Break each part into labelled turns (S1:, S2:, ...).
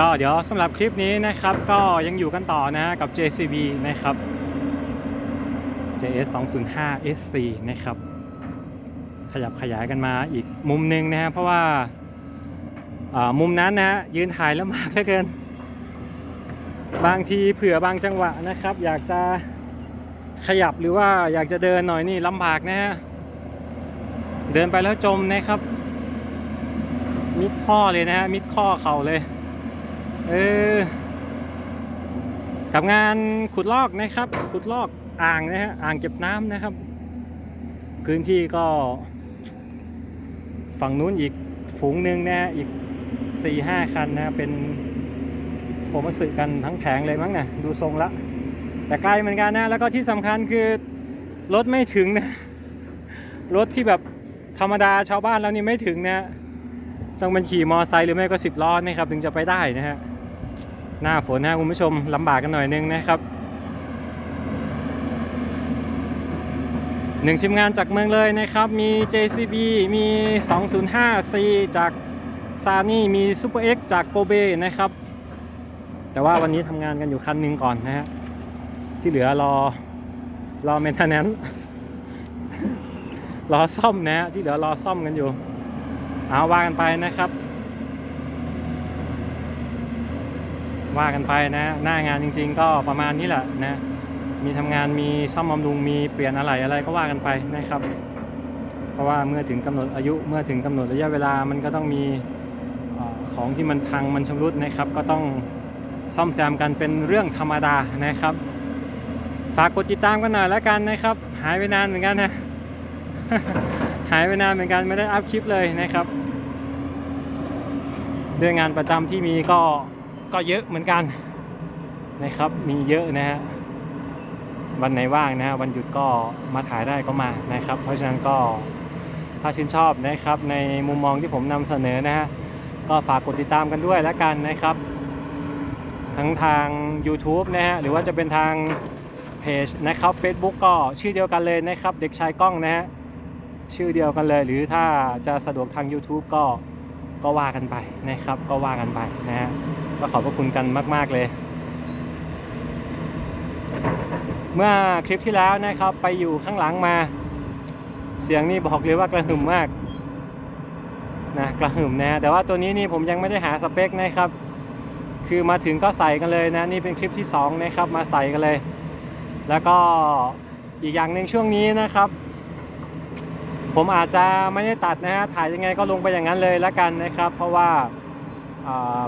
S1: ก็เดี๋ยวสำหรับคลิปนี้นะครับ ก็ยังอยู่กันต่อนะกับ JCB นะครับ JS 205 SC นะครับ ขยับขยายกันมาอีกมุมหนึ่งนะฮะเพราะว่าอ่ามุมนั้นนะฮะยืนถ่ายแล้วมากเหลือเกิน บางทีเผื่อบางจังหวะนะครับ อยากจะขยับหรือว่าอยากจะเดินหน่อยนี่ลำบากนะฮะเดินไปแล้วจมนะครับ มิดข้อเลยนะฮะมิดข้อเข่าเลย เออกับงานขุดลอกนะครับ ขุดลอกอ่างนะฮะอ่างเก็บน้ำนะครับ พื้นที่ก็ ฝั่งนู้นอีกฝูงหนึ่งนะฮะอีก4ี่ห้าคันนะเป็นโคมาสึกันทั้งแผงเลยมั้งนะดูทรงละ แต่ไกลเหมือนกันนะ แล้วก็ที่สำคัญคือรถไม่ถึงนะ รถที่แบบธรรมดาชาวบ้านแล้วนี่ไม่ถึงนะ ต้องเป็นขี่มอไซค์หรือไม่ก็สิบล้อนะครับ ถึงจะไปได้นะฮะ หน้าฝนนะคุณผู้ชมลำบากกันหน่อยนึงนะครับหนึ่งทีมงานจากเมืองเลยนะครับ มี JCB มี 205C จากซานี่มี Super X จากโกเบนะครับ แต่ว่าวันนี้ทำงานกันอยู่คันหนึ่งก่อนนะฮะ ที่เหลือรอรอเมนเทนแนนรอซ่อมนะฮะ ที่เหลือรอซ่อมกันอยู่ เอาว่ากันไปนะครับ ว่ากันไปนะ หน้างานจริง ๆ ก็ประมาณนี้แหละนะ มีทำงานมีซ่อมบำรุงมีเปลี่ยนอะไรอะไรก็ว่ากันไปนะครับ เพราะว่าเมื่อถึงกำหนดอายุเมื่อถึงกำหนดระยะเวลามันก็ต้องมีของที่มันพังมันชำรุดนะครับ ก็ต้องซ่อมแซมกันเป็นเรื่องธรรมดานะครับฝากกดติดตามกันหน่อยแล้วกันนะครับ หายไปนานเหมือนกันนะหายไปนานเหมือนกันไม่ได้อัพคลิปเลยนะครับ ด้วยงานประจำที่มีก็ ก็เยอะเหมือนกันนะครับ มีเยอะนะฮะวันไหนว่างนะฮะวันหยุดก็มาถ่ายได้ก็มานะครับ เพราะฉะนั้นก็ถ้าชื่นชอบนะครับ ในมุมมองที่ผมนำเสนอนะฮะก็ฝากกดติดตามกันด้วยแล้วกันนะครับ ทั้งทาง YouTube นะฮะหรือว่าจะเป็นทางเพจนะครับ Facebook ก็ชื่อเดียวกันเลยนะครับ เด็กชายกล้องนะฮะชื่อเดียวกันเลย หรือถ้าจะสะดวกทาง YouTube ก็ก็ว่ากันไปนะครับ ก็ว่ากันไปนะฮะ ก็ขอบพระคุณกันมาก ๆ เลย เมื่อคลิปที่แล้วนะครับไปอยู่ข้างหลังมา เสียงนี่บอกเลยว่ากระหึ่มมากนะกระหึ่มนะแต่ว่าตัวนี้นี่ผมยังไม่ได้หาสเปคนะครับ คือมาถึงก็ใส่กันเลยนะ นี่เป็นคลิปที่สองนะครับมาใส่กันเลย แล้วก็อีกอย่างหนึ่งช่วงนี้นะครับ ผมอาจจะไม่ได้ตัดนะฮะถ่ายยังไงก็ลงไปอย่างนั้นเลยล้วกันนะครับ เพราะว่า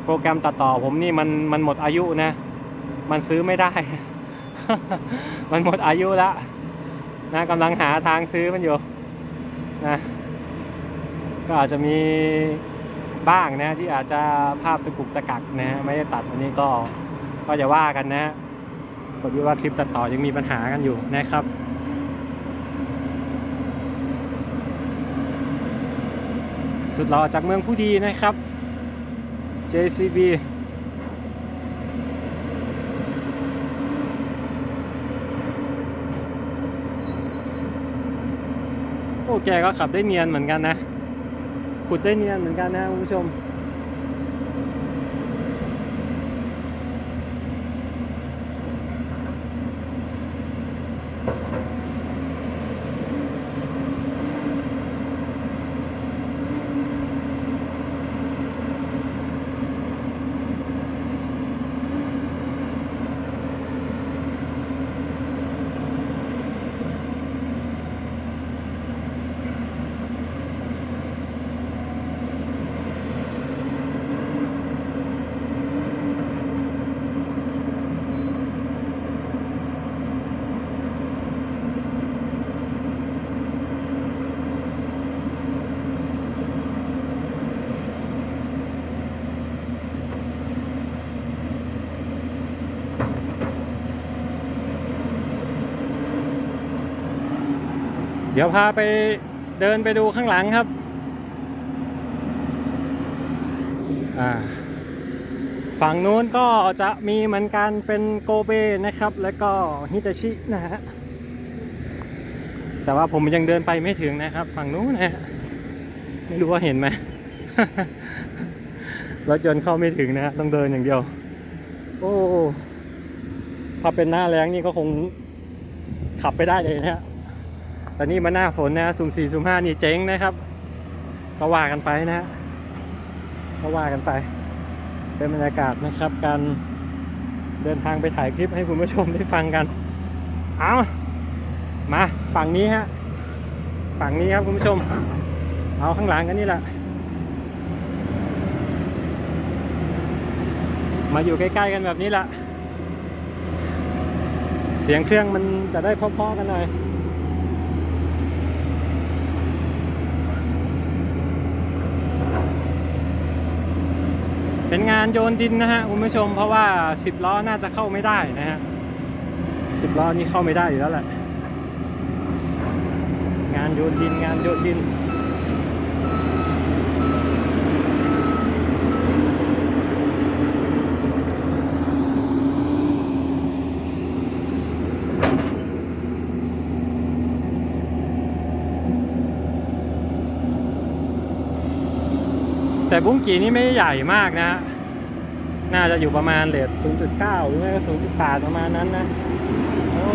S1: โปรแกรมตัดต่อผมนี่มันมันหมดอายุนะ มันซื้อไม่ได้ มันหมดอายุแล้วนะกำลังหาทางซื้อมันอยู่นะก็อาจจะมีบ้างนะที่อาจจะภาพตะกุกตะกักนะฮะไม่ได้ตัดอันนี้ก็ก็จะว่ากันนะพอดีว่าคลิปตัดต่อยังมีปัญหากันอยู่นะครับสุดหล่อจากเมืองผู้ดีนะครับ JCB โอ้แกก็ขับได้เนียนเหมือนกันนะ ขุดได้เนียนเหมือนกันนะคุณผู้ชม เดี๋ยวพาไปเดินไปดูข้างหลังครับ ฝั่งนู้นก็จะมีเหมือนกันเป็นโกเบนะครับ แล้วก็ฮิตาชินะฮะ แต่ว่าผมยังเดินไปไม่ถึงนะครับ ฝั่งนู้นนะฮะไม่รู้ว่าเห็นไหมรถยนต์เข้าไม่ถึงนะฮะต้องเดินอย่างเดียว โอ้ ถ้าเป็นหน้าแรงนี่ก็คงขับไปได้เลยนะฮะ ตอนนี้มาหน้าฝนนะสุ่มสี่สุ่มห้านี่เจ๊งนะครับก็ว่ากันไปนะฮะก็ว่ากันไป เป็นบรรยากาศนะครับ การเดินทางไปถ่ายคลิปให้คุณผู้ชมได้ฟังกัน เอามาฝั่งนี้ฮะฝั่งนี้ครับคุณผู้ชม เอาข้างหลังกันนี่แหละ มาอยู่ใกล้ๆกันแบบนี้แหละ เสียงเครื่องมันจะได้พราะๆกันหน่อย เป็นงานโยนดินนะฮะคุณผู้ชมเพราะว่าสิบล้อน่าจะเข้าไม่ได้นะฮะสิบล้อนี่เข้าไม่ได้อยู่แล้วแหละ งานโยนดินงานโยนดิน แต่บุ้งกีนี่ไม่ใหญ่มากนะ น่าจะอยู่ประมาณเลท0.9 หรือไม่ก็0.8 ประมาณนั้นนะ โอ้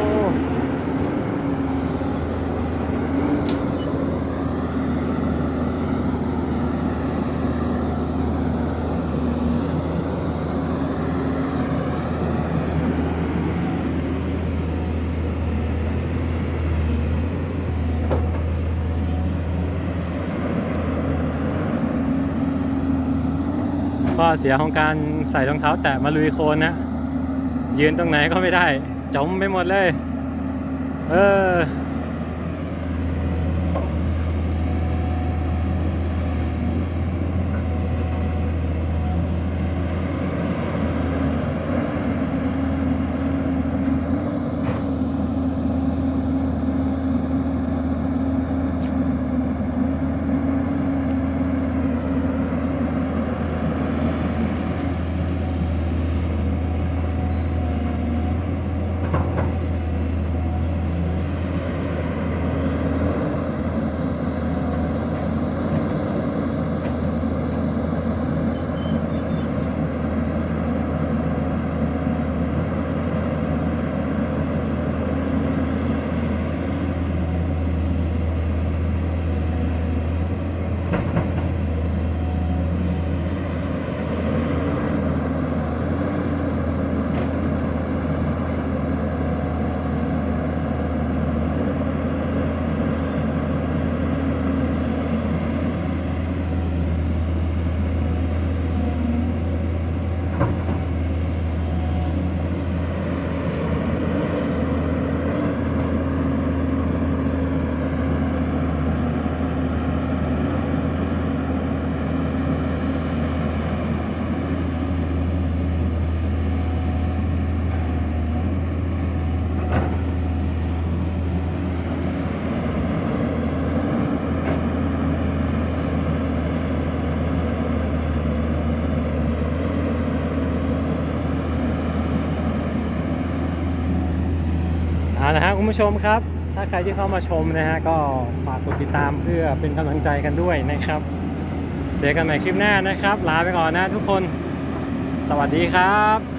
S1: ข้อเสียของการใส่รองเท้าแตะมาลุยโคลนนะ ยืนตรงไหนก็ไม่ได้ จมไปหมดเลย เออ เอาละฮะคุณผู้ชมครับ ถ้าใครที่เข้ามาชมนะฮะก็ฝากกดติดตามเพื่อเป็นกำลังใจกันด้วยนะครับ เจอกันใหม่คลิปหน้านะครับ ลาไปก่อนนะทุกคน สวัสดีครับ